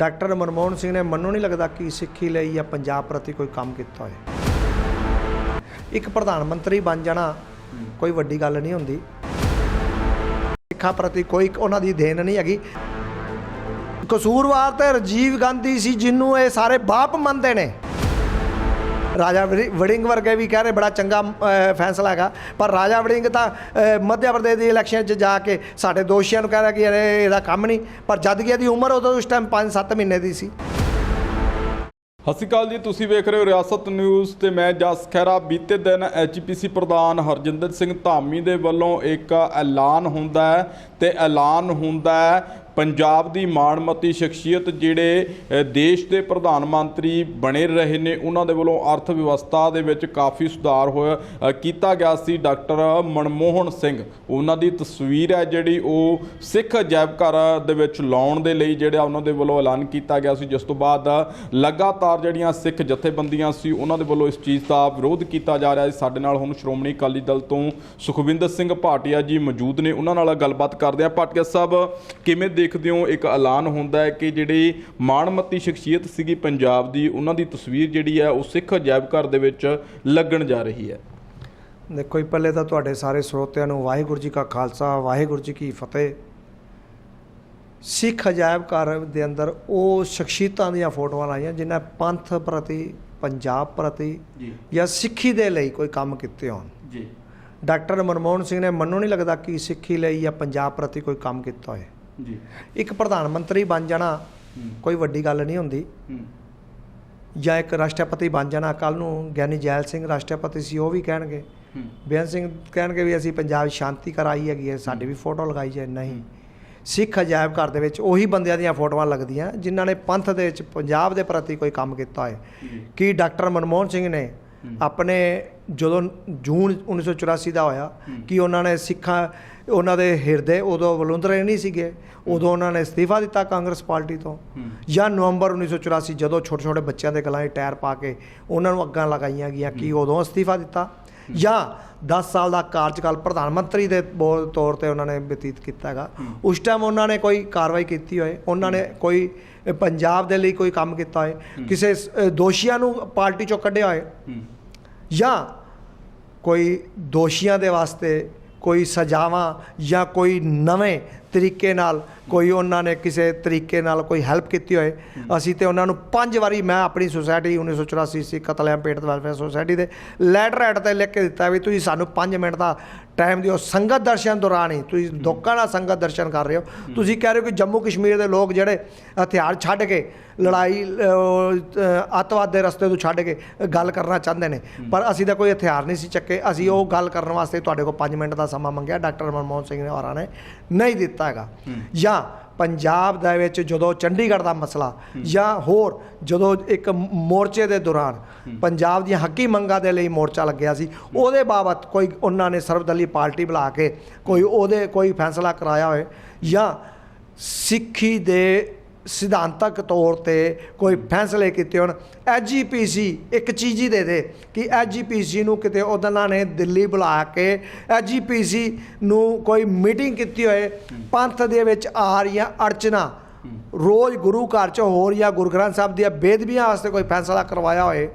Doctor Manmohan Singh ਨੇ ਮੈਨੂੰ ਨਹੀਂ ਲੱਗਦਾ ਕਿ ਸਿੱਖੀ ਲਈ ਜਾਂ ਪੰਜਾਬ ਪ੍ਰਤੀ ਕੋਈ ਕੰਮ ਕੀਤਾ ਹੋਏ। ਇੱਕ ਪ੍ਰਧਾਨ ਮੰਤਰੀ ਬਣ ਜਾਣਾ ਕੋਈ ਵੱਡੀ ਗੱਲ ਨਹੀਂ ਹੁੰਦੀ। ਸਿੱਖਾਂ ਪ੍ਰਤੀ ਕੋਈ ਉਹਨਾਂ ਦੀ ਦੇਣ ਨਹੀਂ ਹੈਗੀ। ਕਸੂਰਵਾਰ ਤੇ ਰਾਜੀਵ ਗਾਂਧੀ ਸੀ ਜਿਹਨੂੰ ਇਹ ਸਾਰੇ ਬਾਪ ਮੰਨਦੇ ਨੇ। ਰਾਜਾ ਵੜਿੰਗ ਵਰਗੇ ਵੀ ਕਹਿ ਰਹੇ ਬੜਾ ਚੰਗਾ ਫੈਸਲਾ ਹੈਗਾ। ਪਰ ਰਾਜਾ ਵੜਿੰਗ ਤਾਂ ਅ, ਮੱਧ ਪ੍ਰਦੇਸ਼ ਦੀ ਇਲੈਕਸ਼ਨ 'ਚ ਜਾ ਕੇ ਸਾਡੇ ਦੋਸ਼ੀਆਂ ਨੂੰ ਕਹਿ ਰਿਹਾ ਕਿ ਇਹ ਇਹਦਾ ਕੰਮ ਨਹੀਂ। ਪਰ ਜਦ ਕਿ ਇਹਦੀ ਉਮਰ ਉਦੋਂ ਉਸ ਟਾਈਮ 5-7 ਮਹੀਨੇ ਦੀ ਸੀ। ਸਤਿ ਸ਼੍ਰੀ ਅਕਾਲ ਜੀ ਤੁਸੀਂ ਵੇਖ ਰਹੇ ਹੋ ਰਿਆਸਤ ਨਿਊਜ਼ ਤੇ ਮੈਂ ਜਸ ਖਹਿਰਾ। ਬੀਤੇ ਦਿਨ ਐਚਪੀਸੀ ਪ੍ਰਧਾਨ ਹਰਜਿੰਦਰ ਸਿੰਘ ਧਾਮੀ ਦੇ ਵੱਲੋਂ ਇੱਕ ਐਲਾਨ ਹੁੰਦਾ ਹੈ ਤੇ ਐਲਾਨ ਹੁੰਦਾ ਹੈ ਪੰਜਾਬ ਦੀ ਮਾਣਮੱਤੀ ਸ਼ਖਸੀਅਤ ਜਿਹੜੇ ਦੇਸ਼ ਦੇ ਪ੍ਰਧਾਨ ਮੰਤਰੀ ਬਣੇ ਰਹੇ ਨੇ, ਉਹਨਾਂ ਦੇ ਵੱਲੋਂ ਅਰਥ ਵਿਵਸਥਾ ਦੇ ਵਿੱਚ ਕਾਫੀ ਸੁਧਾਰ ਹੋਇਆ ਕੀਤਾ ਗਿਆ ਸੀ। ਡਾਕਟਰ ਮਨਮੋਹਨ ਸਿੰਘ, ਉਹਨਾਂ ਦੀ ਤਸਵੀਰ ਹੈ ਜਿਹੜੀ ਉਹ ਸਿੱਖ ਅਜਾਇਬ ਘਰ ਦੇ ਵਿੱਚ ਲਾਉਣ ਦੇ ਲਈ ਜਿਹੜਾ ਉਹਨਾਂ ਦੇ ਵੱਲੋਂ ਐਲਾਨ ਕੀਤਾ ਗਿਆ ਸੀ। ਜਿਸ ਤੋਂ ਬਾਅਦ ਲਗਾਤਾਰ ਜਿਹੜੀਆਂ ਸਿੱਖ ਜਥੇਬੰਦੀਆਂ ਸੀ, ਉਹਨਾਂ ਦੇ ਵੱਲੋਂ ਇਸ ਚੀਜ਼ ਦਾ ਵਿਰੋਧ ਕੀਤਾ ਜਾ ਰਿਹਾ ਹੈ ਸਾਡੇ ਨਾਲ ਹੁਣ ਸ਼੍ਰੋਮਣੀ ਅਕਾਲੀ ਦਲ ਤੋਂ ਸੁਖਵਿੰਦਰ ਸਿੰਘ ਭਾਟੀਆ ਜੀ ਮੌਜੂਦ ਨੇ, ਉਹਨਾਂ ਨਾਲ ਗੱਲਬਾਤ ਕਰਦੇ ਆ ਭਾਟੀਆ ਸਾਹਿਬ, ਕਿਵੇਂ ਦੇਖਦੇ ਹੋ ਇੱਕ ਐਲਾਨ ਹੁੰਦਾ ਹੈ ਕਿ ਜਿਹੜੀ ਮਾਣਮੱਤੀ ਸ਼ਖਸੀਅਤ ਸੀਗੀ ਪੰਜਾਬ ਦੀ ਉਹਨਾਂ ਦੀ ਤਸਵੀਰ ਜਿਹੜੀ ਹੈ ਉਹ ਸਿੱਖ ਅਜਾਇਬ ਘਰ ਦੇ ਵਿੱਚ ਲੱਗਣ ਜਾ ਰਹੀ ਹੈ। ਦੇਖੋ ਜੀ ਪਹਿਲੇ ਤਾਂ ਤੁਹਾਡੇ ਸਾਰੇ ਸਰੋਤਿਆਂ ਨੂੰ ਵਾਹਿਗੁਰੂ ਜੀ ਕਾ ਖਾਲਸਾ ਵਾਹਿਗੁਰੂ ਜੀ ਕੀ ਫਤਿਹ। ਸਿੱਖ ਅਜਾਇਬ ਘਰ ਦੇ ਅੰਦਰ ਉਹ ਸ਼ਖਸੀਅਤਾਂ ਦੀਆਂ ਫੋਟੋਆਂ ਲਾਈਆਂ ਜਿਨ੍ਹਾਂ ਪੰਥ ਪ੍ਰਤੀ ਪੰਜਾਬ ਪ੍ਰਤੀ ਜੀ। ਜਾਂ ਸਿੱਖੀ ਦੇ ਲਈ ਕੋਈ ਕੰਮ ਕੀਤੇ ਹੋਣ। ਜੀ। ਡਾਕਟਰ ਮਨਮੋਹਨ ਸਿੰਘ ਨੇ ਮੈਨੂੰ ਨਹੀਂ ਲੱਗਦਾ ਕਿ ਸਿੱਖੀ ਲਈ ਜਾਂ ਪੰਜਾਬ ਪ੍ਰਤੀ ਕੋਈ ਕੰਮ ਕੀਤਾ ਹੋਵੇ ਜੀ। ਇੱਕ ਪ੍ਰਧਾਨ ਮੰਤਰੀ ਬਣ ਜਾਣਾ ਕੋਈ ਵੱਡੀ ਗੱਲ ਨਹੀਂ ਹੁੰਦੀ। ਜਾਂ ਇੱਕ ਰਾਸ਼ਟਰਪਤੀ ਬਣ ਜਾਣਾ ਕੱਲ ਨੂੰ ਗਿਆਨੀ ਜੈਲ ਸਿੰਘ ਰਾਸ਼ਟਰਪਤੀ ਸੀ ਉਹ ਵੀ ਕਹਿਣਗੇ। ਬੇਅੰਤ ਸਿੰਘ ਕਹਿਣਗੇ ਵੀ ਅਸੀਂ ਪੰਜਾਬ ਸ਼ਾਂਤੀ ਕਰਾਈ ਹੈਗੀ ਹੈ ਸਾਡੀ ਵੀ ਫੋਟੋ ਲਗਾਈ ਜਾਏ ਨਹੀਂ। ਸਿੱਖ ਅਜਾਇਬ ਘਰ ਦੇ ਵਿੱਚ ਉਹੀ ਬੰਦਿਆਂ ਦੀਆਂ ਫੋਟੋਆਂ ਲੱਗਦੀਆਂ ਜਿਨ੍ਹਾਂ ਨੇ ਪੰਥ ਦੇ ਵਿੱਚ ਪੰਜਾਬ ਦੇ ਪ੍ਰਤੀ ਕੋਈ ਕੰਮ ਕੀਤਾ ਹੈ ਕਿ ਡਾਕਟਰ ਮਨਮੋਹਨ ਸਿੰਘ ਨੇ ਆਪਣੇ ਜਦੋਂ ਜੂਨ 1984 ਦਾ ਹੋਇਆ ਕਿ ਉਹਨਾਂ ਨੇ ਸਿੱਖਾਂ ਉਹਨਾਂ ਦੇ ਹਿਰਦੇ ਉਦੋਂ ਵਲੁੰਦਰੇ ਨਹੀਂ ਸੀਗੇ? ਉਦੋਂ ਉਹਨਾਂ ਨੇ ਅਸਤੀਫਾ ਦਿੱਤਾ ਕਾਂਗਰਸ ਪਾਰਟੀ ਤੋਂ। ਜਾਂ ਨਵੰਬਰ 1984 ਜਦੋਂ ਛੋਟੇ ਛੋਟੇ ਬੱਚਿਆਂ ਦੇ ਗਲਾਂ 'ਚ ਟਾਇਰ ਪਾ ਕੇ ਉਹਨਾਂ ਨੂੰ ਅੱਗਾਂ ਲਗਾਈਆਂ ਗਈਆਂ ਕਿ ਉਦੋਂ ਅਸਤੀਫਾ ਦਿੱਤਾ? ਜਾਂ 10 ਸਾਲ ਦਾ ਕਾਰਜਕਾਲ ਪ੍ਰਧਾਨ ਮੰਤਰੀ ਦੇ ਤੌਰ ਤੇ ਉਹਨਾਂ ਨੇ ਬਤੀਤ ਕੀਤਾ ਹੈਗਾ। ਉਸ ਟਾਈਮ ਉਹਨਾਂ ਨੇ ਕੋਈ ਕਾਰਵਾਈ ਕੀਤੀ ਹੋਏ? ਉਹਨਾਂ ਨੇ ਕੋਈ ਪੰਜਾਬ ਦੇ ਲਈ ਕੋਈ ਕੰਮ ਕੀਤਾ ਹੋਏ ਕਿਸੇ ਦੋਸ਼ੀਆਂ ਨੂੰ ਪਾਰਟੀ ਚੋਂ ਕੱਢਿਆ ਹੋਏ। ਜਾਂ ਕੋਈ ਦੋਸ਼ੀਆਂ ਦੇ ਵਾਸਤੇ ਕੋਈ ਸਜ਼ਾਵਾਂ ਜਾਂ ਕੋਈ ਨਵੇਂ ਤਰੀਕੇ ਨਾਲ ਕੋਈ ਉਹਨਾਂ ਨੇ ਕਿਸੇ ਤਰੀਕੇ ਨਾਲ ਕੋਈ ਹੈਲਪ ਕੀਤੀ ਹੋਏ ਅਸੀਂ ਤੇ ਉਹਨਾਂ ਨੂੰ ਪੰਜ ਵਾਰੀ ਮੈਂ ਆਪਣੀ ਸੁਸਾਇਟੀ 1984 ਸੀ ਕਤਲੇਆਮ ਪੇਟ ਵੈਲਫੇਅਰ ਸੁਸਾਇਟੀ ਦੇ ਲੈਟਰ ਹੈਡ ਤੇ ਲਿਖ ਕੇ ਦਿੱਤਾ ਵੀ ਤੁਸੀਂ ਸਾਨੂੰ 5 ਮਿੰਟ ਦਾ ਟਾਈਮ ਦਿਓ ਸੰਗਤ ਦਰਸ਼ਨ ਦੌਰਾਨ ਹੀ ਤੁਸੀਂ ਲੋਕਾਂ ਨਾਲ ਸੰਗਤ ਦਰਸ਼ਨ ਕਰ ਰਹੇ ਹੋ। ਤੁਸੀਂ ਕਹਿ ਰਹੇ ਹੋ ਕਿ ਜੰਮੂ ਕਸ਼ਮੀਰ ਦੇ ਲੋਕ ਜਿਹੜੇ ਹਥਿਆਰ ਛੱਡ ਕੇ ਲੜਾਈ ਅੱਤਵਾਦ ਦੇ ਰਸਤੇ ਤੋਂ ਛੱਡ ਕੇ ਗੱਲ ਕਰਨਾ ਚਾਹੁੰਦੇ ਨੇ। ਪਰ ਅਸੀਂ ਤਾਂ ਕੋਈ ਹਥਿਆਰ ਨਹੀਂ ਸੀ ਚੱਕੇ। ਅਸੀਂ ਉਹ ਗੱਲ ਕਰਨ ਵਾਸਤੇ ਤੁਹਾਡੇ ਕੋਲ 5 ਮਿੰਟ ਦਾ ਸਮਾਂ ਮੰਗਿਆ ਡਾਕਟਰ ਮਨਮੋਹਨ ਸਿੰਘ ਨੇ ਹੋਰਾਂ ਨੇ ਨਹੀਂ ਦਿੱਤਾ ਹੈਗਾ। ਜਾਂ ਪੰਜਾਬ ਦੇ ਵਿੱਚ ਜਦੋਂ ਚੰਡੀਗੜ੍ਹ ਦਾ ਮਸਲਾ ਜਾਂ ਹੋਰ ਜਦੋਂ ਇੱਕ ਮੋਰਚੇ ਦੇ ਦੌਰਾਨ ਪੰਜਾਬ ਦੀਆਂ ਹੱਕੀ ਮੰਗਾਂ ਦੇ ਲਈ ਮੋਰਚਾ ਲੱਗਿਆ ਸੀ, ਉਹਦੇ ਬਾਬਤ ਕੋਈ ਉਹਨਾਂ ਨੇ ਸਰਵਦਲੀ ਪਾਰਟੀ ਬੁਲਾ ਕੇ ਕੋਈ ਉਹਦੇ ਕੋਈ ਫੈਸਲਾ ਕਰਾਇਆ ਹੋਏ ਜਾਂ ਸਿੱਖੀ ਦੇ ਸਿਧਾਂਤਕ ਤੌਰ ਤੇ ਕੋਈ ਫੈਸਲੇ ਕੀਤੇ ਹੋਣ। ਐਜੀਪੀਸੀ ਇੱਕ ਚੀਜ਼ ਹੀ ਦੇ ਦੇ ਕਿ ਐਜੀਪੀਸੀ ਨੂੰ ਕਿਤੇ ਉਹਨਾਂ ਨੇ ਦਿੱਲੀ ਬੁਲਾ ਕੇ ਐਜੀਪੀਸੀ ਨੂੰ ਕੋਈ ਮੀਟਿੰਗ ਕੀਤੀ ਹੋਏ, ਪੰਥ ਦੇ ਵਿੱਚ ਆ ਰਹੀਆਂ ਅੜਚਨਾ। ਰੋਜ਼ ਗੁਰੂ ਘਰ ਚ ਹੋਰ ਜਾਂ ਗੁਰੂ ਗ੍ਰੰਥ ਸਾਹਿਬ ਦੀਆਂ ਬੇਦਬੀਆਂ ਵਾਸਤੇ ਕੋਈ ਫੈਸਲਾ ਕਰਵਾਇਆ ਹੋਏ,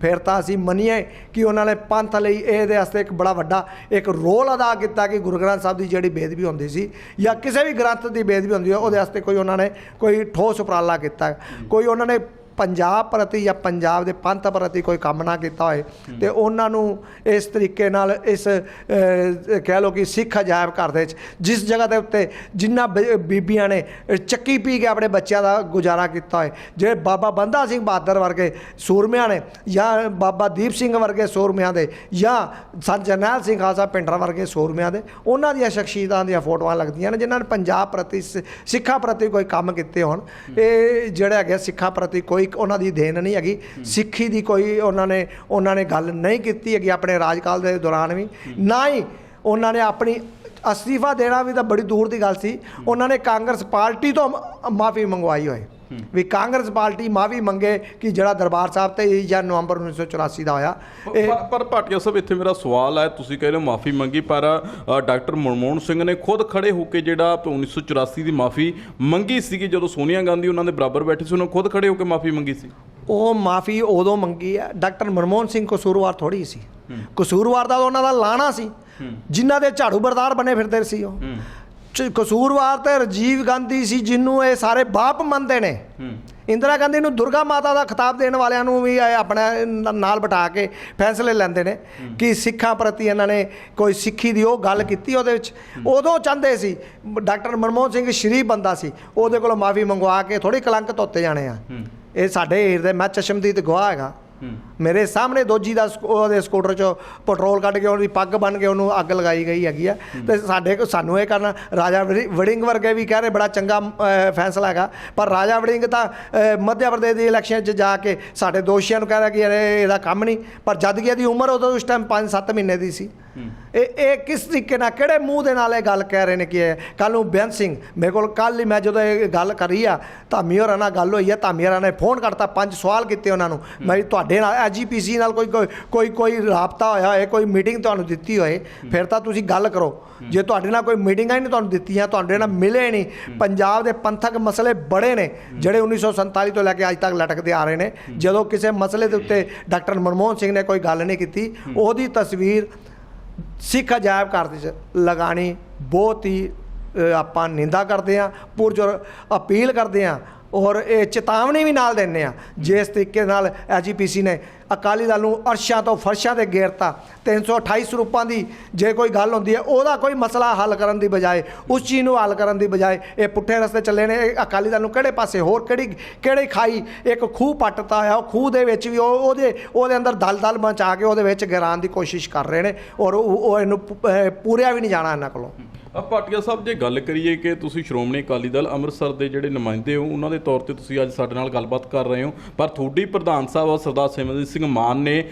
ਫਿਰ ਤਾਂ ਅਸੀਂ ਮੰਨੀਏ ਕਿ ਉਹਨਾਂ ਨੇ ਪੰਥ ਲਈ ਇਹਦੇ ਵਾਸਤੇ ਇੱਕ ਬੜਾ ਵੱਡਾ ਇੱਕ ਰੋਲ ਅਦਾ ਕੀਤਾ ਕਿ ਗੁਰੂ ਗ੍ਰੰਥ ਸਾਹਿਬ ਦੀ ਜਿਹੜੀ ਬੇਦਬੀ ਹੁੰਦੀ ਸੀ ਜਾਂ ਕਿਸੇ ਵੀ ਗ੍ਰੰਥ ਦੀ ਬੇਦਬੀ ਹੁੰਦੀ ਹੈ, ਉਹਦੇ ਵਾਸਤੇ ਕੋਈ ਉਹਨਾਂ ਨੇ ਕੋਈ ਠੋਸ ਉਪਰਾਲਾ ਕੀਤਾ। ਕੋਈ ਉਹਨਾਂ ਨੇ ਪੰਜਾਬ ਪ੍ਰਤੀ ਜਾਂ ਪੰਜਾਬ ਦੇ ਪੰਥ ਪ੍ਰਤੀ ਕੋਈ ਕੰਮ ਨਾ ਕੀਤਾ ਹੋਏ ਤੇ ਉਹਨਾਂ ਨੂੰ ਇਸ ਤਰੀਕੇ ਨਾਲ ਇਸ ਕਹਿ ਲਓ ਕਿ ਸਿੱਖ ਅਜਾਇਬ ਘਰ ਦੇ ਵਿੱਚ ਜਿਸ ਜਗ੍ਹਾ ਦੇ ਉੱਤੇ ਜਿੰਨਾ ਬੀਬੀਆਂ ਨੇ ਚੱਕੀ ਪੀ ਕੇ ਆਪਣੇ ਬੱਚਿਆਂ ਦਾ ਗੁਜ਼ਾਰਾ ਕੀਤਾ ਹੋਏ ਜਿਹੜੇ ਬਾਬਾ ਬੰਦਾ ਸਿੰਘ ਬਹਾਦਰ ਵਰਗੇ ਸੂਰਮਿਆਂ ਨੇ ਜਾਂ ਬਾਬਾ ਦੀਪ ਸਿੰਘ ਵਰਗੇ ਸੂਰਮਿਆਂ ਦੇ ਜਾਂ ਸੰਤ ਜਰਨੈਲ ਸਿੰਘ ਖਾਲਸਾ ਪਿੰਡਰਾਂ ਵਰਗੇ ਸੂਰਮਿਆਂ ਦੇ ਉਹਨਾਂ ਦੀਆਂ ਸ਼ਖਸੀਅਤਾਂ ਦੀਆਂ ਫੋਟੋਆਂ ਲੱਗਦੀਆਂ ਨੇ ਜਿਨ੍ਹਾਂ ਨੇ ਪੰਜਾਬ ਪ੍ਰਤੀ ਸਿੱਖਾਂ ਪ੍ਰਤੀ ਕੋਈ ਕੰਮ ਕੀਤੇ ਹੋਣ। ਇਹ ਜਿਹੜਾ ਹੈਗਾ ਸਿੱਖਾਂ ਪ੍ਰਤੀ ਕੋਈ ਉਹਨਾਂ ਦੀ ਦੇਣ ਨਹੀਂ ਹੈਗੀ। ਸਿੱਖੀ ਦੀ ਕੋਈ ਉਹਨਾਂ ਨੇ ਉਹਨਾਂ ਨੇ ਗੱਲ ਨਹੀਂ ਕੀਤੀ ਹੈਗੀ ਆਪਣੇ ਰਾਜਕਾਲ ਦੇ ਦੌਰਾਨ ਵੀ। ਨਾ ਹੀ ਉਹਨਾਂ ਨੇ ਆਪਣੀ ਅਸਤੀਫਾ ਦੇਣਾ ਵੀ ਤਾਂ ਬੜੀ ਦੂਰ ਦੀ ਗੱਲ ਸੀ। ਉਹਨਾਂ ਨੇ ਕਾਂਗਰਸ ਪਾਰਟੀ ਤੋਂ ਮਾਫੀ ਮੰਗਵਾਈ ਹੋਏ। ਵੀ ਕਾਂਗਰਸ ਪਾਰਟੀ ਮਾਫੀ ਮੰਗੇ ਕਿ ਜਿਹੜਾ ਦਰਬਾਰ ਸਾਹਿਬ ਤੇ ਜਾਂ ਨਵੰਬਰ 1984 ਦਾ ਹੋਇਆ ਇਹ ਪਰ- ਭਾਟੀਆ ਸਾਹਿਬ ਇੱਥੇ ਮੇਰਾ ਸਵਾਲ ਹੈ ਤੁਸੀਂ ਕਹਿੰਦੇ ਹੋ ਮਾਫੀ ਮੰਗੀ ਪਰ ਡਾਕਟਰ ਮਨਮੋਹਨ ਸਿੰਘ ਨੇ ਖੁਦ ਖੜੇ ਹੋ ਕੇ ਜਿਹੜਾ 1984 ਦੀ ਮਾਫੀ ਮੰਗੀ ਸੀਗੀ ਜਦੋਂ ਸੋਨੀਆ ਗਾਂਧੀ ਉਹਨਾਂ ਦੇ ਬਰਾਬਰ ਬੈਠੀ ਸੀ ਉਹਨਾਂ ਖੁਦ ਖੜੇ ਹੋ ਕੇ ਮਾਫੀ ਮੰਗੀ ਸੀ? ਉਹ ਮਾਫੀ ਉਦੋਂ ਮੰਗੀ ਹੈ ਡਾਕਟਰ ਮਨਮੋਹਨ ਸਿੰਘ ਕਸੂਰਵਾਰ ਥੋੜੀ ਸੀ। ਕਸੂਰਵਾਰ ਦਾ ਉਹਨਾਂ ਦਾ ਲਾਣਾ ਸੀ। ਜਿਨ੍ਹਾਂ ਦੇ ਝਾੜੂ ਬਰਦਾਰ ਬਣੇ ਫਿਰਦੇ ਸੀ ਉਹ। ਕਸੂਰਵਾਰ ਤੇ ਰਾਜੀਵ ਗਾਂਧੀ ਸੀ ਜਿਹਨੂੰ ਇਹ ਸਾਰੇ ਬਾਪ ਮੰਨਦੇ ਨੇ। ਇੰਦਰਾ ਗਾਂਧੀ ਨੂੰ ਦੁਰਗਾ ਮਾਤਾ ਦਾ ਖਿਤਾਬ ਦੇਣ ਵਾਲਿਆਂ ਨੂੰ ਵੀ ਆਪਣਾ ਨਾਲ ਬਿਠਾ ਕੇ ਫੈਸਲੇ ਲੈਂਦੇ ਨੇ ਕਿ ਸਿੱਖਾਂ ਪ੍ਰਤੀ ਇਹਨਾਂ ਨੇ ਕੋਈ ਸਿੱਖੀ ਦੀ ਉਹ ਗੱਲ ਕੀਤੀ ਉਹਦੇ ਵਿੱਚ। ਉਦੋਂ ਚਾਹੁੰਦੇ ਸੀ ਡਾਕਟਰ ਮਨਮੋਹਨ ਸਿੰਘ ਸ਼ਰੀਫ ਬੰਦਾ ਸੀ ਉਹਦੇ ਕੋਲੋਂ ਮਾਫੀ ਮੰਗਵਾ ਕੇ ਥੋੜੀ ਕਲੰਕ ਧੋਤੇ ਜਾਣੇ ਆ। ਇਹ ਸਾਡੇ ਹਿਰਦੇ ਮੈਂ ਚਸ਼ਮਦੀਦ ਗਵਾਹ ਹੈਗਾ। ਮੇਰੇ ਸਾਹਮਣੇ ਦੋਜੀ ਦਾ ਉਹਦੇ ਸਕੂਟਰ 'ਚੋਂ ਪੈਟਰੋਲ ਕੱਢ ਕੇ ਉਹਦੀ ਪੱਗ ਬੰਨ ਕੇ ਉਹਨੂੰ ਅੱਗ ਲਗਾਈ ਗਈ ਹੈਗੀ ਆ। ਤੇ ਸਾਡੇ ਸਾਨੂੰ ਇਹ ਕਰਨਾ ਰਾਜਾ ਵੜਿ- ਵੜਿੰਗ ਵਰਗੇ ਵੀ ਕਹਿ ਰਹੇ ਬੜਾ ਚੰਗਾ ਫੈਸਲਾ ਹੈਗਾ। ਪਰ ਰਾਜਾ ਵੜਿੰਗ ਤਾਂ ਮੱਧ ਪ੍ਰਦੇਸ਼ ਦੀ ਇਲੈਕਸ਼ਨ 'ਚ ਜਾ ਕੇ ਸਾਡੇ ਦੋਸ਼ੀਆਂ ਨੂੰ ਕਹਿ ਰਿਹਾ ਕਿ ਇਹ ਇਹਦਾ ਕੰਮ ਨਹੀਂ। ਪਰ ਜਦ ਕਿ ਇਹਦੀ ਉਮਰ ਉਦੋਂ ਉਸ ਟਾਈਮ 5-7 ਮਹੀਨੇ ਦੀ ਸੀ। ਇਹ ਇਹ ਕਿਸ ਤਰੀਕੇ ਨਾਲ ਕਿਹੜੇ ਮੂੰਹ ਦੇ ਨਾਲ ਇਹ ਗੱਲ ਕਹਿ ਰਹੇ ਨੇ ਕਿ ਕੱਲ ਨੂੰ ਬੇਅੰਤ ਸਿੰਘ ਮੇਰੇ ਕੋਲ ਕੱਲ ਹੀ ਮੈਂ ਜਦੋਂ ਇਹ ਗੱਲ ਕਰੀ ਆ ਧਾਮੀ ਹੋਰਾਂ ਨਾਲ ਗੱਲ ਹੋਈ ਆ ਧਾਮੀ ਹੋਰਾਂ ਨੇ ਫੋਨ ਕਰਤਾ ਪੰਜ ਸਵਾਲ ਕੀਤੇ ਉਹਨਾਂ ਨੂੰ। ਮੈਂ ਤੁਹਾਡੇ ਨਾਲ ਐਜੀਪੀਸੀ ਨਾਲ ਕੋਈ ਕੋਈ- ਕੋਈ ਕੋਈ ਰਾਬਤਾ ਹੋਇਆ ਹੋਏ, ਕੋਈ ਮੀਟਿੰਗ ਤੁਹਾਨੂੰ ਦਿੱਤੀ ਹੋਏ, ਫਿਰ ਤਾਂ ਤੁਸੀਂ ਗੱਲ ਕਰੋ। ਜੇ ਤੁਹਾਡੇ ਨਾਲ ਕੋਈ ਮੀਟਿੰਗਾਂ ਹੀ ਨਹੀਂ ਤੁਹਾਨੂੰ ਦਿੱਤੀਆਂ ਤੁਹਾਡੇ ਨਾਲ ਮਿਲੇ ਨਹੀਂ ਪੰਜਾਬ ਦੇ ਪੰਥਕ ਮਸਲੇ ਬੜੇ ਨੇ, ਜਿਹੜੇ 1947 ਤੋਂ ਲੈ ਕੇ ਅੱਜ ਤੱਕ ਲਟਕਦੇ ਆ ਰਹੇ ਨੇ। ਜਦੋਂ ਕਿਸੇ ਮਸਲੇ ਦੇ ਉੱਤੇ ਡਾਕਟਰ ਮਨਮੋਹਨ ਸਿੰਘ ਨੇ ਕੋਈ ਗੱਲ ਨਹੀਂ ਕੀਤੀ, ਉਹਦੀ ਤਸਵੀਰ ਸਿੱਖ ਅਜਾਇਬ ਘਰ ਦੇ ਵਿੱਚ ਲਗਾਣੀ ਬਹੁਤ ਹੀ ਆਪਾਂ ਨਿੰਦਾ ਕਰਦੇ ਆ ਪੁਰਜੋਰ ਅਪੀਲ ਕਰਦੇ ਆ ਔਰ ਇਹ ਚੇਤਾਵਨੀ ਵੀ ਨਾਲ ਦਿੰਨੇ ਆ ਜਿਸ ਤਰੀਕੇ ਨਾਲ ਐਜੀਪੀਸੀ ਨੇ ਅਕਾਲੀ ਦਲ ਨੂੰ ਅਰਸ਼ਾਂ ਤੋਂ ਫਰਸ਼ਾਂ ਤੇ ਗੇਰਤਾ 328 ਸਰੂਪਾਂ ਦੀ ਜੇ ਕੋਈ ਗੱਲ ਹੁੰਦੀ ਹੈ, ਉਹਦਾ ਕੋਈ ਮਸਲਾ ਹੱਲ ਕਰਨ ਦੀ ਬਜਾਏ, ਉਸ ਚੀਜ਼ ਨੂੰ ਹੱਲ ਕਰਨ ਦੀ ਬਜਾਏ ਇਹ ਪੁੱਠੇ ਰਸਤੇ ਚੱਲੇ ਨੇ। ਇਹ ਅਕਾਲੀ ਦਲ ਨੂੰ ਕਿਹੜੇ ਪਾਸੇ, ਹੋਰ ਕਿਹੜੀ ਕਿਹੜੀ ਖਾਈ ਇੱਕ ਖੂਹ ਪੱਟਤਾ ਆ ਉਹ ਖੂਹ ਦੇ ਵਿੱਚ ਵੀ ਉਹ, ਉਹਦੇ ਉਹਦੇ ਅੰਦਰ ਦਲ-ਦਲ ਮਚਾ ਕੇ ਉਹਦੇ ਵਿੱਚ ਗਿਰਾਉਣ ਦੀ ਕੋਸ਼ਿਸ਼ ਕਰ ਰਹੇ ਨੇ ਔਰ ਉਹ ਉਹ ਇਹਨੂੰ ਪ- ਪੂਰਿਆ ਵੀ ਨਹੀਂ ਜਾਣਾ ਇਹਨਾਂ ਕੋਲੋਂ। ਆ ਭਾਟੀਆ ਸਾਹਿਬ, ਜੇ ਗੱਲ ਕਰੀਏ ਕਿ ਤੁਸੀਂ ਸ਼੍ਰੋਮਣੀ ਅਕਾਲੀ ਦਲ ਅੰਮ੍ਰਿਤਸਰ ਦੇ ਜਿਹੜੇ ਨੁਮਾਇੰਦੇ ਹੋ, ਉਹਨਾਂ ਦੇ ਤੌਰ ਤੇ ਤੁਸੀਂ ਅੱਜ ਸਾਡੇ ਨਾਲ ਗੱਲਬਾਤ ਕਰ ਰਹੇ ਹੋ। ਪਰ ਤੁਹਾਡੀ ਪ੍ਰਧਾਨ ਸਾਹਿਬ ਸਰਦਾਰ ਸਿਮਰਜੀਤ ਸਿੰਘ ਮਾਨ ਨੇ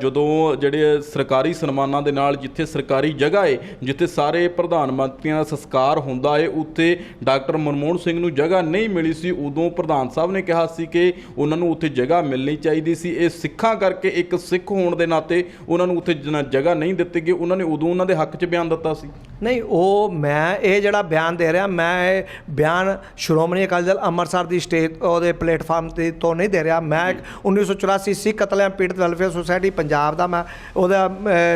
ਜਦੋਂ ਜਿਹੜੇ ਸਰਕਾਰੀ ਸਨਮਾਨਾਂ ਦੇ ਨਾਲ ਜਿੱਥੇ ਸਰਕਾਰੀ ਜਗ੍ਹਾ ਏ, ਜਿੱਥੇ ਸਾਰੇ ਪ੍ਰਧਾਨ ਮੰਤਰੀਆਂ ਦਾ ਸੰਸਕਾਰ ਹੁੰਦਾ ਏ, ਉੱਥੇ ਡਾਕਟਰ ਮਨਮੋਹਨ ਸਿੰਘ ਨੂੰ ਜਗ੍ਹਾ ਨਹੀਂ ਮਿਲੀ ਸੀ, ਉਦੋਂ ਪ੍ਰਧਾਨ ਸਾਹਿਬ ਨੇ ਕਿਹਾ ਸੀ ਕਿ ਉਹਨਾਂ ਨੂੰ ਉੱਥੇ ਜਗ੍ਹਾ ਮਿਲਣੀ ਚਾਹੀਦੀ ਸੀ। ਇਹ ਸਿੱਖਾਂ ਕਰਕੇ ਇੱਕ ਸਿੱਖ ਹੋਣ ਦੇ ਨਾਤੇ ਉਹਨਾਂ ਨੂੰ ਉੱਥੇ ਜ- ਜਗ੍ਹਾ ਨਹੀਂ ਦਿੱਤੀ ਗਈ, ਉਹਨਾਂ ਨੇ ਉਦੋਂ ਉਹਨਾਂ ਦੇ ਹੱਕ 'ਚ ਬਿਆਨ ਦਿੱਤਾ ਸੀ। ਨਹੀਂ, ਉਹ ਮੈਂ ਇਹ ਜਿਹੜਾ ਬਿਆਨ ਦੇ ਰਿਹਾ, ਮੈਂ ਇਹ ਬਿਆਨ ਸ਼੍ਰੋਮਣੀ ਅਕਾਲੀ ਦਲ ਅੰਮ੍ਰਿਤਸਰ ਦੀ ਸਟੇਜ ਉਹਦੇ ਪਲੇਟਫਾਰਮ ਤੇ ਤੋਂ ਨਹੀਂ ਦੇ ਰਿਹਾ। ਮੈਂ ਇੱਕ 1984 ਸਿੱਖ ਕਤਲੇਆਮ ਪੀੜਤ ਵੈਲਫੇਅਰ ਸੁਸਾਇਟੀ ਪੰਜਾਬ ਦਾ ਮੈਂ, ਉਹਦਾ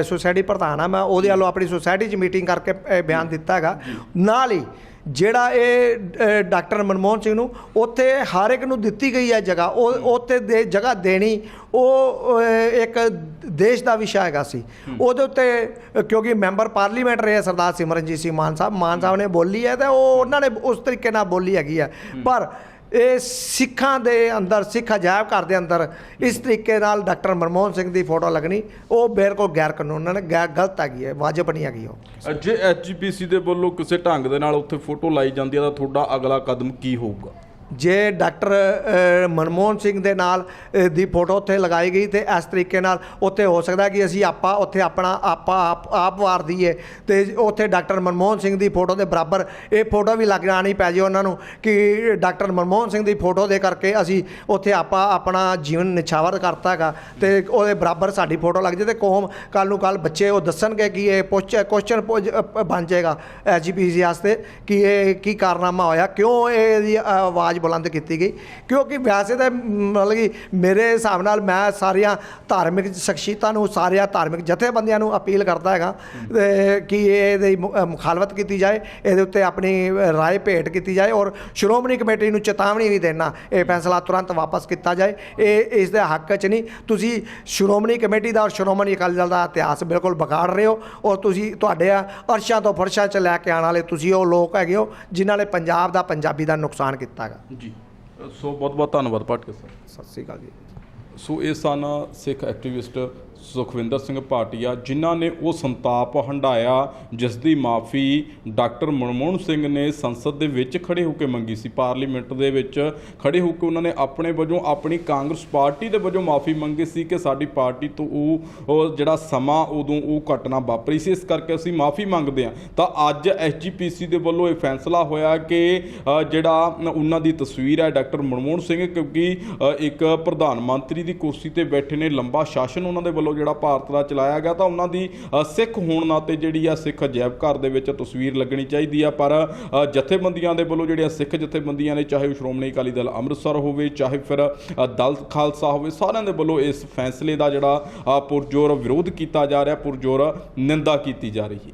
ਸੁਸਾਇਟੀ ਪ੍ਰਧਾਨ ਆ ਮੈਂ, ਉਹਦੇ ਵੱਲੋਂ ਆਪਣੀ ਸੁਸਾਇਟੀ 'ਚ ਮੀਟਿੰਗ ਕਰਕੇ ਇਹ ਬਿਆਨ ਦਿੱਤਾ ਹੈਗਾ। ਨਾਲ ਹੀ ਜਿਹੜਾ ਇਹ ਡਾਕਟਰ ਮਨਮੋਹਨ ਸਿੰਘ ਨੂੰ ਉੱਥੇ ਹਰ ਇੱਕ ਨੂੰ ਦਿੱਤੀ ਗਈ ਹੈ ਜਗ੍ਹਾ। ਉਹ ਉੱਥੇ ਦੇ ਜਗ੍ਹਾ ਦੇਣੀ ਉਹ ਇੱਕ ਦੇਸ਼ ਦਾ ਵਿਸ਼ਾ ਹੈਗਾ ਸੀ। ਉਹਦੇ ਉੱਤੇ ਕਿਉਂਕਿ ਮੈਂਬਰ ਪਾਰਲੀਮੈਂਟ ਰਹੇ ਸਰਦਾਰ ਸਿਮਰਨਜੀਤ ਸਿੰਘ ਮਾਨ ਸਾਹਿਬ ਮਾਨ ਸਾਹਿਬ ਨੇ ਬੋਲੀ ਹੈ ਤੇ ਉਹ ਉਹਨਾਂ ਨੇ ਉਸ ਤਰੀਕੇ ਨਾਲ ਬੋਲੀ ਹੈਗੀ ਹੈ। ਪਰ ਇਹ ਸਿੱਖਾਂ ਦੇ ਅੰਦਰ, ਸਿੱਖ ਅਜਾਇਬ ਘਰ ਦੇ ਅੰਦਰ ਇਸ ਤਰੀਕੇ ਨਾਲ ਡਾਕਟਰ ਮਨਮੋਹਨ ਸਿੰਘ ਦੀ ਫੋਟੋ ਲੱਗਣੀ, ਉਹ ਬਿਲਕੁਲ ਗੈਰ ਕਾਨੂੰਨ ਹੈ ਗੈਰ ਗਲਤ ਹੈਗੀ ਹੈ, ਵਾਜਬ ਨਹੀਂ ਹੈਗੀ ਉਹ। ਜੇ ਐਚਜੀਪੀਸੀ ਦੇ ਵੱਲੋਂ ਕਿਸੇ ਢੰਗ ਦੇ ਨਾਲ ਉੱਥੇ ਫੋਟੋ ਲਾਈ ਜਾਂਦੀ ਹੈ ਤਾਂ ਤੁਹਾਡਾ ਅਗਲਾ ਕਦਮ ਕੀ ਹੋਊਗਾ? ਜੇ ਡਾਕਟਰ ਮਨਮੋਹਨ ਸਿੰਘ ਦੇ ਨਾਲ ਦੀ ਫੋਟੋ ਉੱਥੇ ਲਗਾਈ ਗਈ ਤੇ ਇਸ ਤਰੀਕੇ ਨਾਲ ਉੱਥੇ ਹੋ ਸਕਦਾ ਕਿ ਅਸੀਂ ਆਪਾਂ ਉੱਥੇ ਆਪਣਾ, ਆਪਾਂ ਆਪ ਆਪ ਵਾਰ ਦਈਏ। ਤੇ ਉੱਥੇ ਡਾਕਟਰ ਮਨਮੋਹਨ ਸਿੰਘ ਦੀ ਫੋਟੋ ਦੇ ਬਰਾਬਰ ਇਹ ਫੋਟੋ ਵੀ ਲੱਗ ਜਾਣੀ ਪੈ ਜੇ ਉਹਨਾਂ ਨੂੰ ਕਿ ਡਾਕਟਰ ਮਨਮੋਹਨ ਸਿੰਘ ਦੀ ਫੋਟੋ ਦੇ ਕਰਕੇ ਅਸੀਂ ਉੱਥੇ ਆਪਾਂ ਆਪਣਾ ਜੀਵਨ ਨਿਛਾਵਰ ਕਰਤਾ ਹੈਗਾ। ਤੇ ਉਹਦੇ ਬਰਾਬਰ ਸਾਡੀ ਫੋਟੋ ਲੱਗ ਜੇ ਤੇ ਕੌਮ ਕੱਲ ਨੂੰ ਕੱਲ ਬੱਚੇ ਉਹ ਦੱਸਣਗੇ ਕਿ ਇਹ ਕੁਐਸਚਨ ਬਣ ਜਾਏਗਾ ਐਜੀਪੀਸੀ ਵਾਸਤੇ ਕਿ ਇਹ ਕੀ ਕਾਰਨਾਮਾ ਹੋਇਆ, ਕਿਉਂ ਇਹਦੀ ਆਵਾਜ਼ ਬੁਲੰਦ ਕੀਤੀ ਗਈ। ਕਿਉਂਕਿ ਵੈਸੇ ਤਾਂ, ਮਤਲਬ ਕਿ ਮੇਰੇ ਹਿਸਾਬ ਨਾਲ ਮੈਂ ਸਾਰੀਆਂ ਧਾਰਮਿਕ ਸ਼ਖਸੀਅਤਾਂ ਨੂੰ, ਸਾਰੀਆਂ ਧਾਰਮਿਕ ਜਥੇਬੰਦੀਆਂ ਨੂੰ ਅਪੀਲ ਕਰਦਾ ਹੈਗਾ ਕਿ ਇਹਦੀ ਮੁ- ਮੁਖਾਲਫਤ ਕੀਤੀ ਜਾਏ, ਇਹਦੇ ਉੱਤੇ ਆਪਣੀ ਰਾਏ ਭੇਟ ਕੀਤੀ ਜਾਏ ਔਰ ਸ਼੍ਰੋਮਣੀ ਕਮੇਟੀ ਨੂੰ ਚੇਤਾਵਨੀ ਵੀ ਦੇਣਾ, ਇਹ ਫੈਸਲਾ ਤੁਰੰਤ ਵਾਪਸ ਕੀਤਾ ਜਾਏ। ਇਹ, ਇਸ ਦੇ ਹੱਕ 'ਚ ਨਹੀਂ। ਤੁਸੀਂ ਸ਼੍ਰੋਮਣੀ ਕਮੇਟੀ ਦਾ ਔਰ ਸ਼੍ਰੋਮਣੀ ਅਕਾਲੀ ਦਲ ਦਾ ਇਤਿਹਾਸ ਬਿਲਕੁਲ ਵਿਗਾੜ ਰਹੇ ਹੋ ਔਰ ਤੁਸੀਂ ਤੁਹਾਡੇ ਅਰਸ਼ਾਂ ਤੋਂ ਫਰਸ਼ਾਂ 'ਚ ਲੈ ਕੇ ਆਉਣ ਵਾਲੇ ਤੁਸੀਂ ਉਹ ਲੋਕ ਹੈਗੇ ਹੋ, ਜਿਨ੍ਹਾਂ ਨੇ ਪੰਜਾਬ ਦਾ ਪੰਜਾਬੀ ਦਾ ਨੁਕਸਾਨ ਕੀਤਾ ਹੈਗਾ। ਜੀ। ਸੋ ਬਹੁਤ ਬਹੁਤ ਧੰਨਵਾਦ ਪਾਟਕੇ ਸਰ। ਸਤਿ ਸ੍ਰੀ ਅਕਾਲ ਜੀ। ਸੋ ਇਹ ਸਨ ਸਿੱਖ ਐਕਟਿਵਿਸਟ ਸੁਖਵਿੰਦਰ ਸਿੰਘ ਭਾਟੀਆ, ਜਿਨ੍ਹਾਂ ਨੇ ਉਹ ਸੰਤਾਪ ਹੰਡਾਇਆ ਜਿਸ ਦੀ ਮਾਫੀ ਡਾਕਟਰ ਮਨਮੋਹਨ ਸਿੰਘ ਨੇ ਸੰਸਦ ਦੇ ਵਿੱਚ ਖੜੇ ਹੋ ਕੇ ਮੰਗੀ ਸੀ। ਪਾਰਲੀਮੈਂਟ ਦੇ ਵਿੱਚ ਖੜੇ ਹੋ ਕੇ ਉਹਨਾਂ ਨੇ ਆਪਣੇ ਵਜੋਂ ਆਪਣੀ ਕਾਂਗਰਸ ਪਾਰਟੀ ਦੇ ਵਜੋਂ ਮਾਫੀ ਮੰਗੀ ਸੀ ਕਿ ਸਾਡੀ ਪਾਰਟੀ ਤੋਂ ਉਹ ਜਿਹੜਾ ਸਮਾਂ ਉਦੋਂ ਉਹ ਘਟਨਾ ਵਾਪਰੀ ਸੀ, ਇਸ ਕਰਕੇ ਅਸੀਂ ਮਾਫੀ ਮੰਗਦੇ ਹਾਂ। ਤਾਂ ਅੱਜ ਐਸਜੀਪੀਸੀ ਦੇ ਵੱਲੋਂ ਇਹ ਫੈਸਲਾ ਹੋਇਆ ਕਿ ਜਿਹੜਾ ਉਹਨਾਂ ਦੀ ਤਸਵੀਰ ਹੈ ਡਾਕਟਰ ਮਨਮੋਹਨ ਸਿੰਘ, ਕਿਉਂਕਿ ਇੱਕ ਪ੍ਰਧਾਨ ਮੰਤਰੀ ਦੀ ਕੁਰਸੀ ਤੇ ਬੈਠੇ ਨੇ, ਲੰਬਾ ਸ਼ਾਸਨ ਉਹਨਾਂ ਦੇ ਵੱਲੋਂ ਜਿਹੜਾ ਭਾਰਤ ਦਾ ਚਲਾਇਆ ਗਿਆ ਤਾਂ ਉਹਨਾਂ ਦੀ ਸਿੱਖ ਹੋਣ ਨਾਤੇ ਜਿਹੜੀ ਆ ਸਿੱਖ ਅਜਾਇਬ ਘਰ ਦੇ ਵਿੱਚ ਤਸਵੀਰ ਲੱਗਣੀ ਚਾਹੀਦੀ ਆ। ਪਰ ਜਥੇਬੰਦੀਆਂ ਦੇ ਵੱਲੋਂ ਜਿਹੜੀਆਂ ਸਿੱਖ ਜਥੇਬੰਦੀਆਂ ਨੇ, ਚਾਹੇ ਉਹ ਸ਼੍ਰੋਮਣੀ ਅਕਾਲੀ ਦਲ ਅੰਮ੍ਰਿਤਸਰ ਹੋਵੇ, ਚਾਹੇ ਫਿਰ ਦਲ ਖਾਲਸਾ ਹੋਵੇ, ਸਾਰਿਆਂ ਦੇ ਵੱਲੋਂ ਇਸ ਫੈਸਲੇ ਦਾ ਜਿਹੜਾ ਪੁਰਜੋਰ ਵਿਰੋਧ ਕੀਤਾ ਜਾ ਰਿਹਾ, ਪੁਰਜੋਰ ਨਿੰਦਾ ਕੀਤੀ ਜਾ ਰਹੀ ਹੈ।